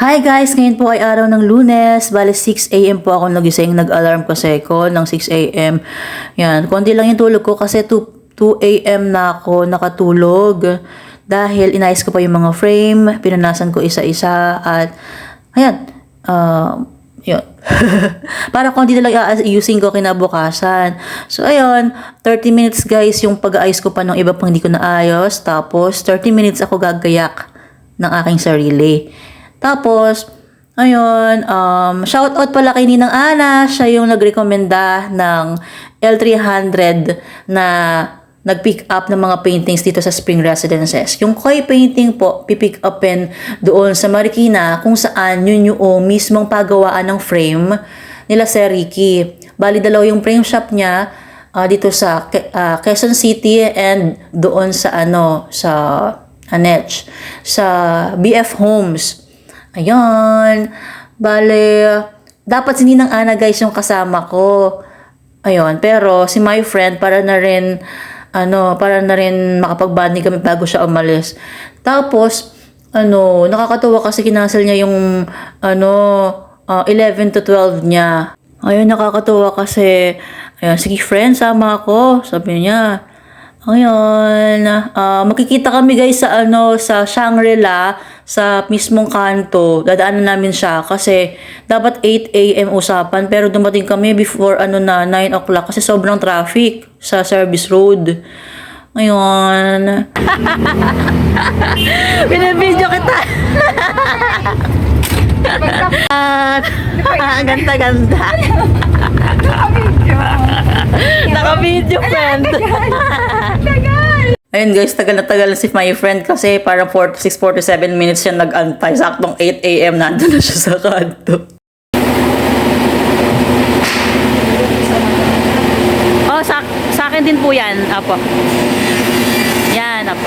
Hi guys! Ngayon po ay araw ng lunes. Bale 6am po ako nagising. Nag-alarm kasi ko ng 6am. Yan. Konti lang yung tulog ko kasi 2, 2am na ako nakatulog. Dahil inayos ko pa yung mga frame. Pinunasan ko isa-isa. At ayan. Uh, yun. Para konti na lang aayusin ko kinabukasan. So, ayun. 30 minutes guys yung pag-aayos ko pa ng iba pang hindi ko naayos. Tapos, 30 minutes ako gagayak ng aking sarili. Tapos, ayun, um, shout out pala kay Ninang Ana. Siya yung nagrekomenda ng L300 na nag-pick up ng mga paintings dito sa Spring Residences. Yung koi painting po, pipick upin doon sa Marikina kung saan yun yung mismong pagawaan ng frame nila Sir Ricky. Bali, dalaw yung frame shop niya ah, dito sa ah, Quezon City and doon sa ano, sa Anech, sa BF Homes. Ayun. Bale, dapat si Ninang Ana guys yung kasama ko. Ayun, pero si my friend para na rin ano, para na rin makapag-bonding kami bago siya umalis. Tapos ano, nakakatuwa kasi kinancel niya yung ano, ah, 11 to 12 niya. Ayun, nakakatuwa kasi ayun, sige friend, sama ako, sabi niya. Ayun, ah, makikita kami guys sa ano sa Shangri-La sa mismong kanto. Dadaanan namin siya kasi dapat 8 AM usapan pero dumating kami before ano na 9 o'clock kasi sobrang traffic sa service road. Ayun. Binibidyo kita. At, ganda-ganda. Naka-video, friend. Ayun guys, tagal na tagal na si my friend kasi parang 46, 47 minutes siya nag-antay. Saktong 8 a.m. nandun na siya sa kanto. Oh, sa, sa akin din po yan. Apo. Yan, apo.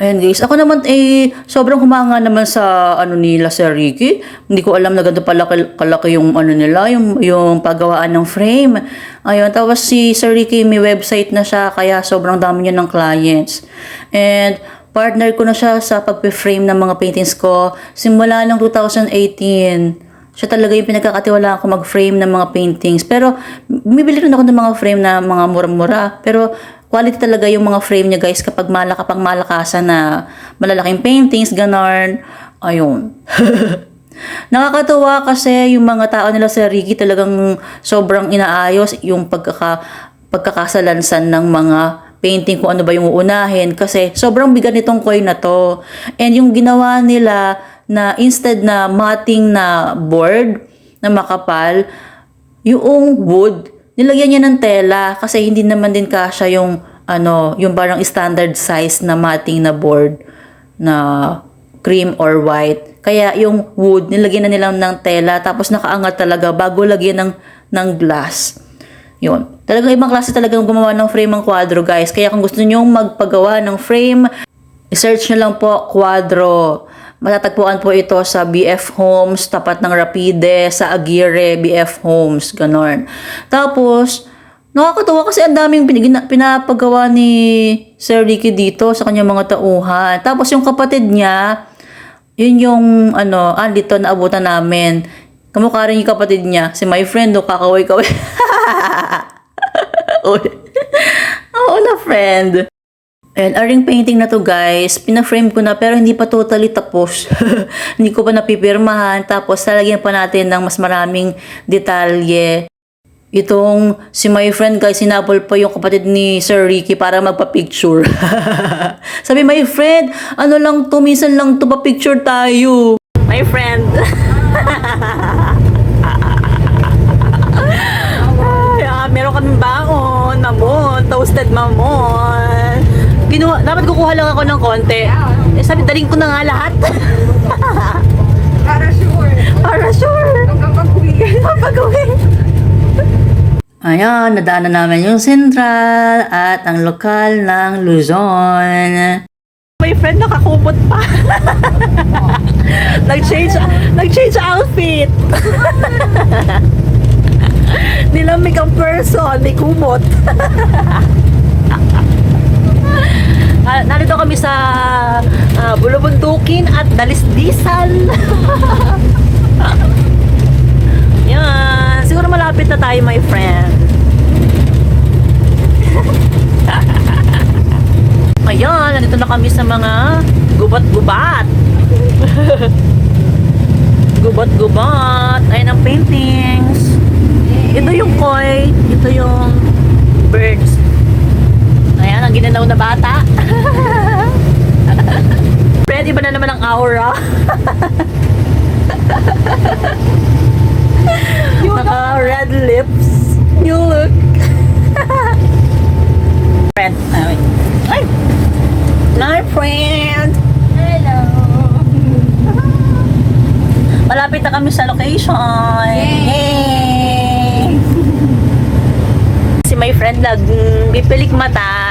Ayan guys, ako naman eh sobrang humanga naman sa ano nila Sir Ricky. Hindi ko alam na ganito pala kal- kalaki yung ano nila, yung yung paggawaan ng frame. Ayun, tapos si Sir Ricky may website na siya kaya sobrang dami niya ng clients. And partner ko na siya sa pagpe-frame ng mga paintings ko simula ng 2018 siya talaga yung pinagkakatiwalaan ko mag-frame ng mga paintings. Pero, bumibili rin ako ng mga frame na mga mura-mura. Pero, quality talaga yung mga frame niya guys kapag malaka pang malakasan na malalaking paintings, ganon. Ayun. Nakakatuwa kasi yung mga tao nila sa Ricky talagang sobrang inaayos yung pagkaka, pagkakasalansan ng mga painting kung ano ba yung uunahin kasi sobrang bigat nitong coin na to. And yung ginawa nila na instead na matting na board na makapal, yung wood, nilagyan niya ng tela kasi hindi naman din kasya yung ano, yung parang standard size na matting na board na cream or white. Kaya yung wood, nilagyan na nila ng tela tapos nakaangat talaga bago lagyan ng, ng glass. Yun. Talagang ibang klase talagang gumawa ng frame ang kwadro, guys. Kaya kung gusto niyo magpagawa ng frame, search nyo lang po kwadro. Matatagpuan po ito sa BF Homes, tapat ng Rapide, sa Aguirre, BF Homes, ganon. Tapos, nakakatuwa kasi ang daming pinapagawa ni Sir Ricky dito sa kanyang mga tauhan. Tapos yung kapatid niya, yun yung ano, ah, dito naabutan namin. Kamukha rin yung kapatid niya, si my friend, no, kakaway-kaway. Uy. Oo na, friend. And aring painting na to guys, pinaframe ko na pero hindi pa totally tapos. hindi ko pa napipirmahan. Tapos lalagyan pa natin ng mas maraming detalye. Itong si my friend guys, sinabol pa yung kapatid ni Sir Ricky para magpa-picture. Sabi, my friend, ano lang to, minsan lang to pa-picture tayo. My friend. Ay, ah, meron kaming baon, mamon, toasted mamon. Ginawa, dapat kukuha lang ako ng konti. Eh, sabi, daling ko na nga lahat. Para sure. Para sure. Hanggang pag-uwi. Papagawin. Ayan, nadaanan namin yung Central at ang lokal ng Luzon. My friend nakakupot pa. nag-change, nag-change outfit. Nilamig ang person, may kumot. Ah, narito kami sa bulubundukin at dalisdisan. Yan. Siguro malapit na tayo, my friend. Ayan, nandito na kami sa mga gubat-gubat. gubat-gubat. Ayan ang paintings. Ito yung koi. Ito yung birds. Ayan, ang ginanaw na bata. Fred, iba na naman ang aura. Naka red lips. You look. Fred, ay, ay. My friend. Hello. Malapit na kami sa location. Yay! Si my friend nag bipilik mata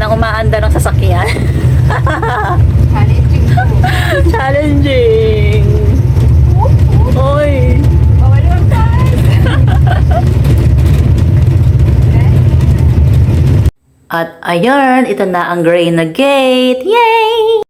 nang umaanda ng sasakyan. Challenging. Challenging. Oy. At ayan, ito na ang gray na gate. Yay!